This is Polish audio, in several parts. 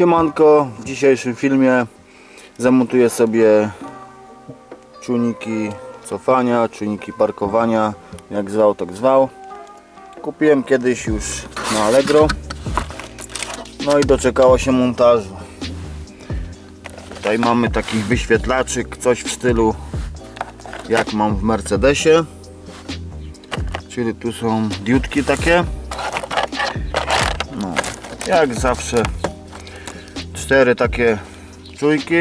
Siemanko, w dzisiejszym filmie zamontuję sobie czujniki cofania, czujniki parkowania, jak zwał tak zwał. Kupiłem kiedyś już na Allegro. No i doczekało się montażu. Tutaj mamy taki wyświetlaczyk, coś w stylu jak mam w Mercedesie. Czyli tu są diutki takie. No, jak zawsze cztery takie czujki.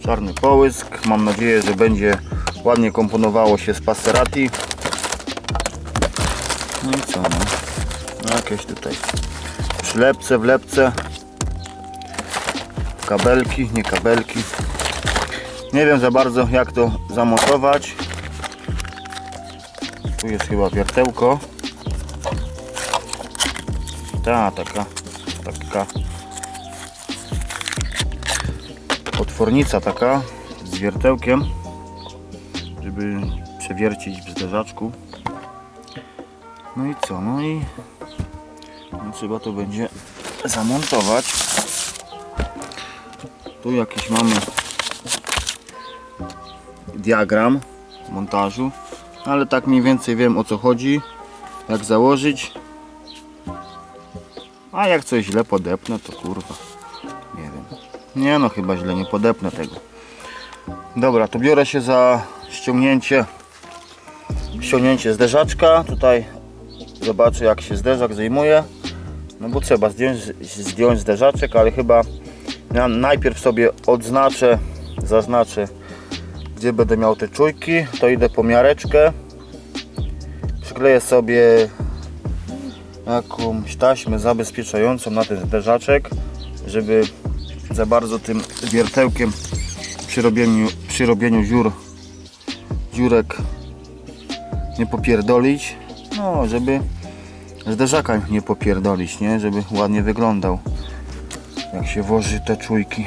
Czarny połysk. Mam nadzieję, że będzie ładnie komponowało się z Passerati. No i co no? Jakieś tutaj przylepce, wlepce. Kabelki, nie kabelki. Nie wiem za bardzo jak to zamontować. Tu jest chyba wiertełko. Ta, taka, taka otwornica taka z wiertełkiem, żeby przewiercić w zderzaczku. No i co? No i no trzeba to będzie zamontować. Tu jakiś mamy diagram montażu, ale tak mniej więcej wiem o co chodzi, jak założyć. A jak coś źle podepnę, to kurwa. Nie no, chyba źle nie podepnę tego. Dobra, to biorę się za ściągnięcie ściągnięcie zderzaczka. Tutaj zobaczę jak się zderzak zajmuje. No bo trzeba zdjąć, zdjąć zderzaczek, ale chyba ja najpierw sobie odznaczę, zaznaczę gdzie będę miał te czujki. To idę po miareczkę. Przykleję sobie jakąś taśmę zabezpieczającą na ten zderzaczek, żeby za bardzo tym wiertełkiem przy robieniu, przy robieniu dziur, dziurek nie popierdolić. No, żeby zderzaka nie popierdolić, nie? Żeby ładnie wyglądał jak się włoży te czujki.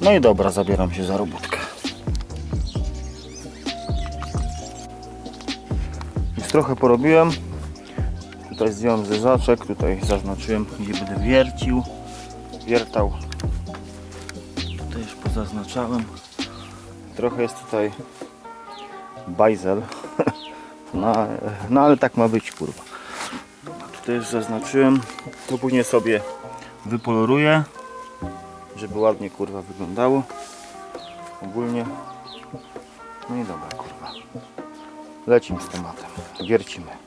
No i dobra, zabieram się za robótkę. Już trochę porobiłem. Tutaj zdjąłem zderzaczek, tutaj zaznaczyłem gdzie będę wiercił, wiertał. Tutaj już pozaznaczałem. Trochę jest tutaj bajzel. No, no ale tak ma być kurwa. Tutaj już zaznaczyłem. To później sobie wypoloruję żeby ładnie kurwa wyglądało ogólnie no i dobra kurwa lecimy z tematem wiercimy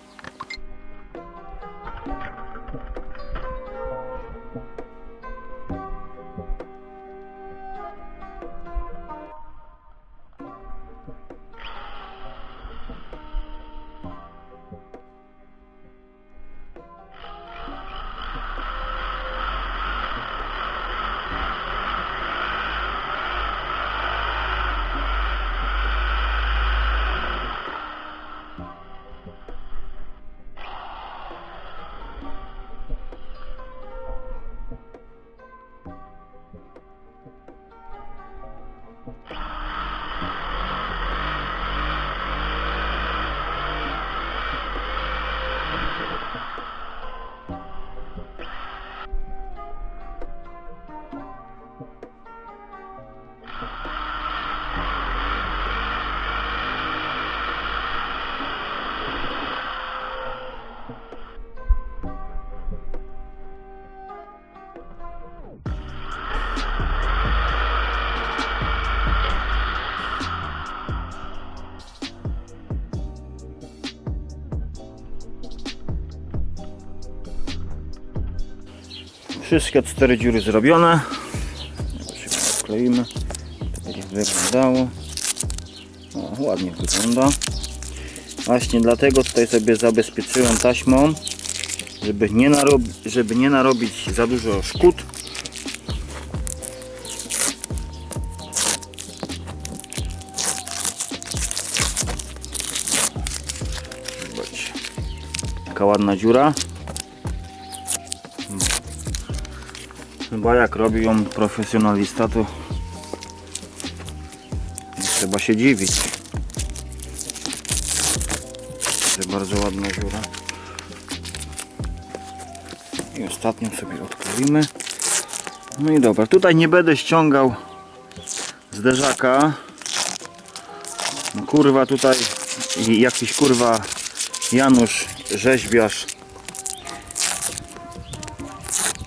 Wszystkie cztery dziury zrobione. Szybko skleimy. Tak będzie wyglądało. O, ładnie wygląda. Właśnie dlatego tutaj sobie zabezpieczyłem taśmą, żeby nie, narobi, żeby nie narobić za dużo szkód. Zobaczcie. Taka ładna dziura. Chyba jak robi ją profesjonalista, to trzeba się dziwić. Że bardzo ładna dziura. I ostatnią sobie odklejimy. No i dobra, tutaj nie będę ściągał zderzaka. No kurwa tutaj jakiś kurwa Janusz rzeźbiarz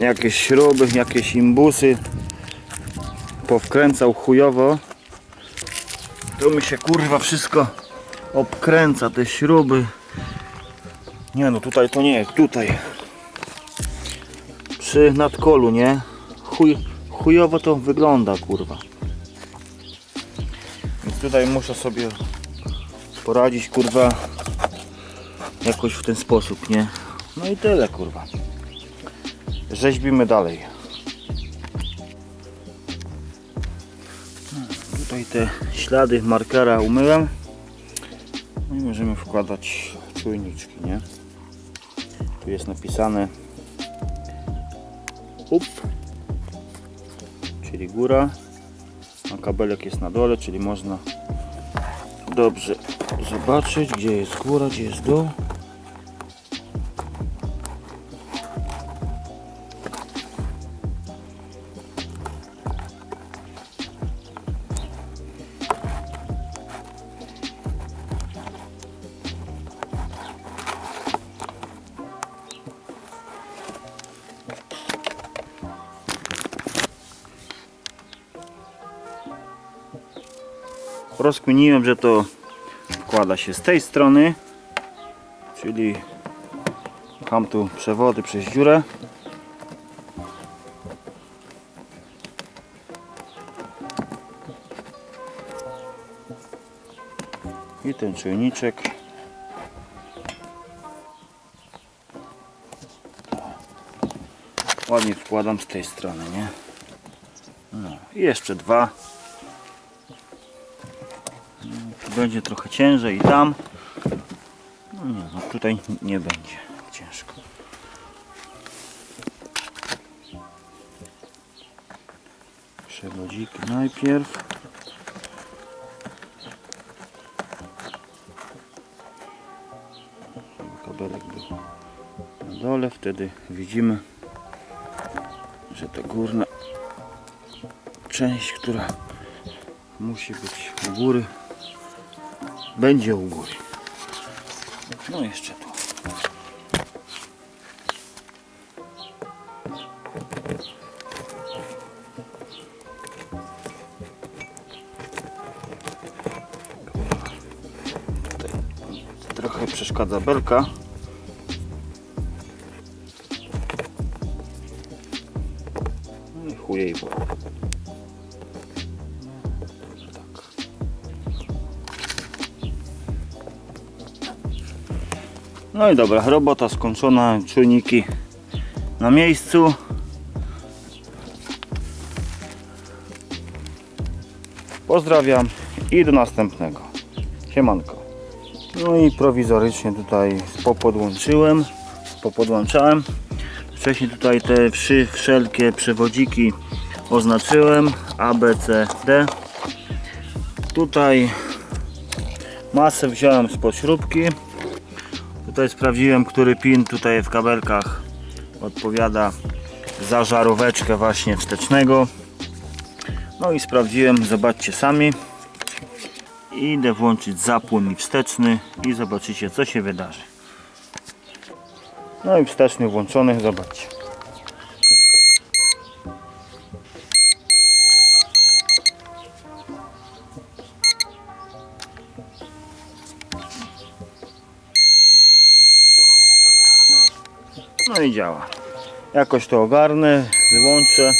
jakieś śruby, jakieś imbusy. Powkręcał chujowo. To mi się kurwa wszystko obkręca te śruby. Nie no tutaj to nie, tutaj. Przy nadkolu nie? Chuj, chujowo to wygląda kurwa. Więc tutaj muszę sobie poradzić kurwa jakoś w ten sposób nie? No i tyle kurwa rzeźbimy dalej. Tutaj te ślady markera umyłem. No i możemy wkładać czujniczki nie? Tu jest napisane. Up. Czyli góra. A kabelek jest na dole czyli można dobrze zobaczyć gdzie jest góra, gdzie jest dół rozkminiłem, że to wkłada się z tej strony czyli mam tu przewody przez dziurę. I ten czujniczek. Ładnie wkładam z tej strony nie? No. i jeszcze dwa będzie trochę ciężej i tam. No nie, no tutaj nie będzie ciężko. Przewodziki najpierw. Kabelek był na dole, wtedy widzimy, że ta górna część, która musi być u góry, będzie u góry. No jeszcze tu. Trochę przeszkadza belka. No i chuje i było. No i dobra, robota skończona, czujniki na miejscu. Pozdrawiam i do następnego. Siemanko. No i prowizorycznie tutaj popodłączyłem, popodłączałem. Wcześniej tutaj te wszy, wszelkie przewodziki oznaczyłem A, B, C, D. Tutaj masę wziąłem spod śrubki. Tutaj sprawdziłem, który pin tutaj w kabelkach odpowiada za żaróweczkę właśnie wstecznego. No i sprawdziłem, zobaczcie sami. Idę włączyć zapłon i wsteczny i zobaczycie co się wydarzy. No i wsteczny włączony, zobaczcie. No i działa. Jakoś to ogarnę, złączę.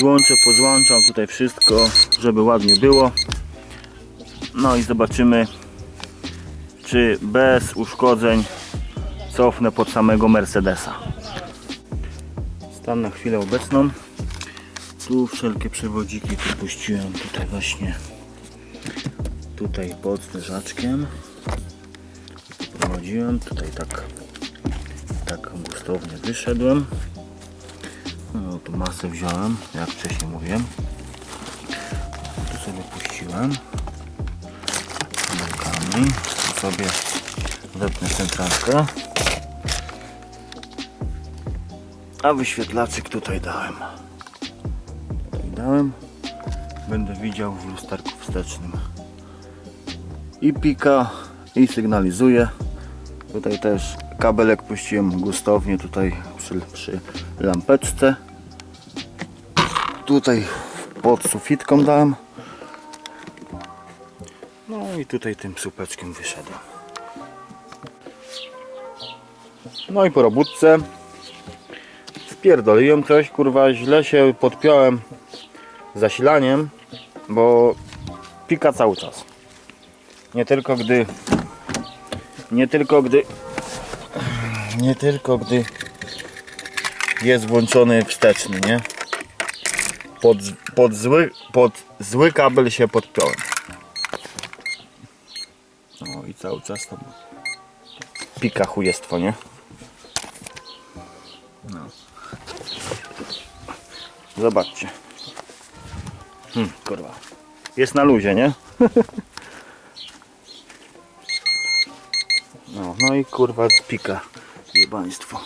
Złączę, pozłączam tutaj wszystko, żeby ładnie było. No i zobaczymy, czy bez uszkodzeń cofnę pod samego Mercedesa. Stan na chwilę obecną. Tu wszelkie przewodziki puściłem tutaj właśnie tutaj pod zderzaczkiem. Prowadziłem tutaj tak tak gustownie wyszedłem. No tu masę wziąłem, jak wcześniej mówiłem. Tu sobie puściłem. Belkami. Tu sobie wepnę centralkę. A wyświetlaczyk tutaj dałem. Tutaj dałem. Będę widział w lusterku wstecznym. I pika, i sygnalizuje. Tutaj też kabelek puściłem gustownie tutaj przy, przy lampeczce. Tutaj pod sufitką dałem. No i tutaj tym słupeczkiem wyszedłem. No i po robótce wpierdoliłem coś, kurwa źle się podpiąłem zasilaniem, bo pika cały czas. Nie tylko gdy nie tylko gdy nie tylko gdy jest włączony wsteczny, nie? Pod, pod, zły, pod zły kabel się podpiąłem. No i cały czas tam pika chujestwo, nie? No. Zobaczcie. Hmm, kurwa. Jest na luzie, nie? No, no i kurwa pika jebaństwo.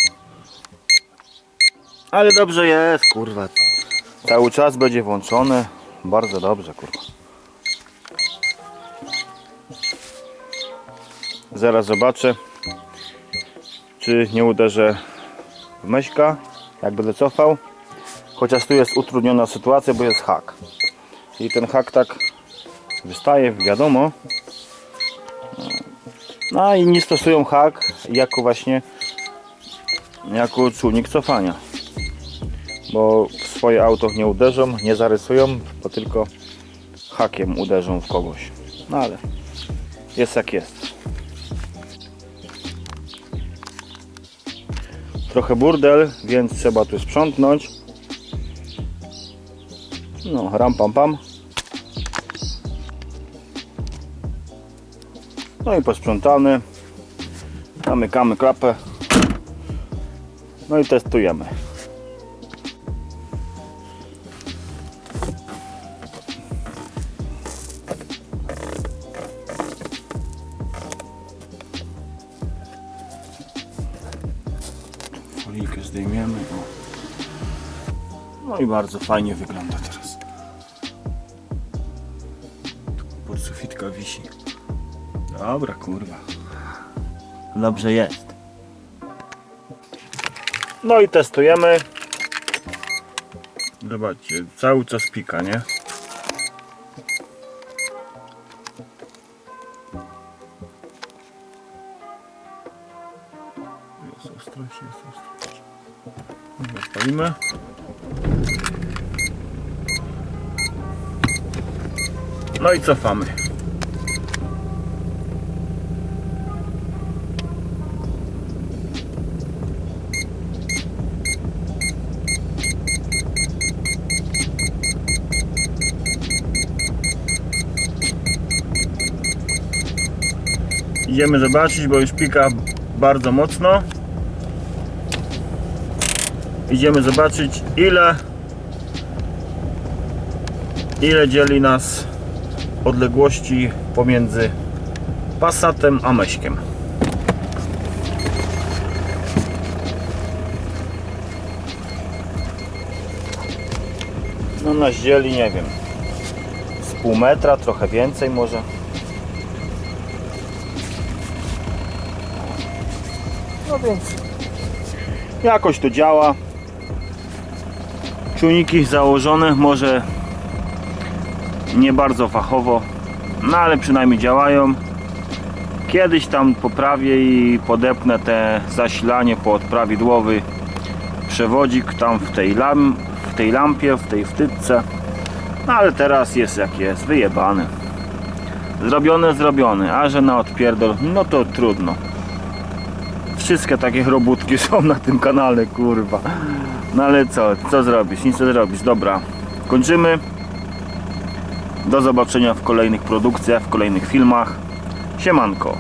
Ale dobrze jest, kurwa. Cały czas będzie włączone. Bardzo dobrze, kurwa. Zaraz zobaczę, czy nie uderzę w meśka, jak będę cofał. Chociaż tu jest utrudniona sytuacja, bo jest hak. I ten hak tak wystaje, wiadomo. No i nie stosują hak jako właśnie jako czujnik cofania. Bo w swoje auto nie uderzą, nie zarysują, bo tylko hakiem uderzą w kogoś. No ale jest jak jest. Trochę burdel, więc trzeba tu sprzątnąć. No, ram pam pam. No i posprzątany. Zamykamy klapę. No i testujemy. Folijkę zdejmiemy. No i bardzo fajnie wygląda teraz. Pod sufitka wisi. Dobra, kurwa. Dobrze jest. No i testujemy. Zobaczcie, cały czas pika, nie? Jest ostrość, jest ostrość. Odpalimy. No i cofamy. Idziemy zobaczyć, bo już pika bardzo mocno. Idziemy zobaczyć ile ile dzieli nas odległości pomiędzy Passatem a Meśkiem. No nas dzieli, nie wiem, z pół metra, trochę więcej może. Więc jakoś to działa. Czujniki założone, może nie bardzo fachowo, no ale przynajmniej działają. Kiedyś tam poprawię i podepnę te zasilanie pod prawidłowy przewodzik tam w tej, lam, w tej lampie, w tej wtyczce. No ale teraz jest jak jest, wyjebane. Zrobione, zrobione, a że na odpierdol, no to trudno. Wszystkie takie robótki są na tym kanale, kurwa. No ale co, co zrobisz? Nic nie zrobisz. Dobra, kończymy. Do zobaczenia w kolejnych produkcjach, w kolejnych filmach. Siemanko.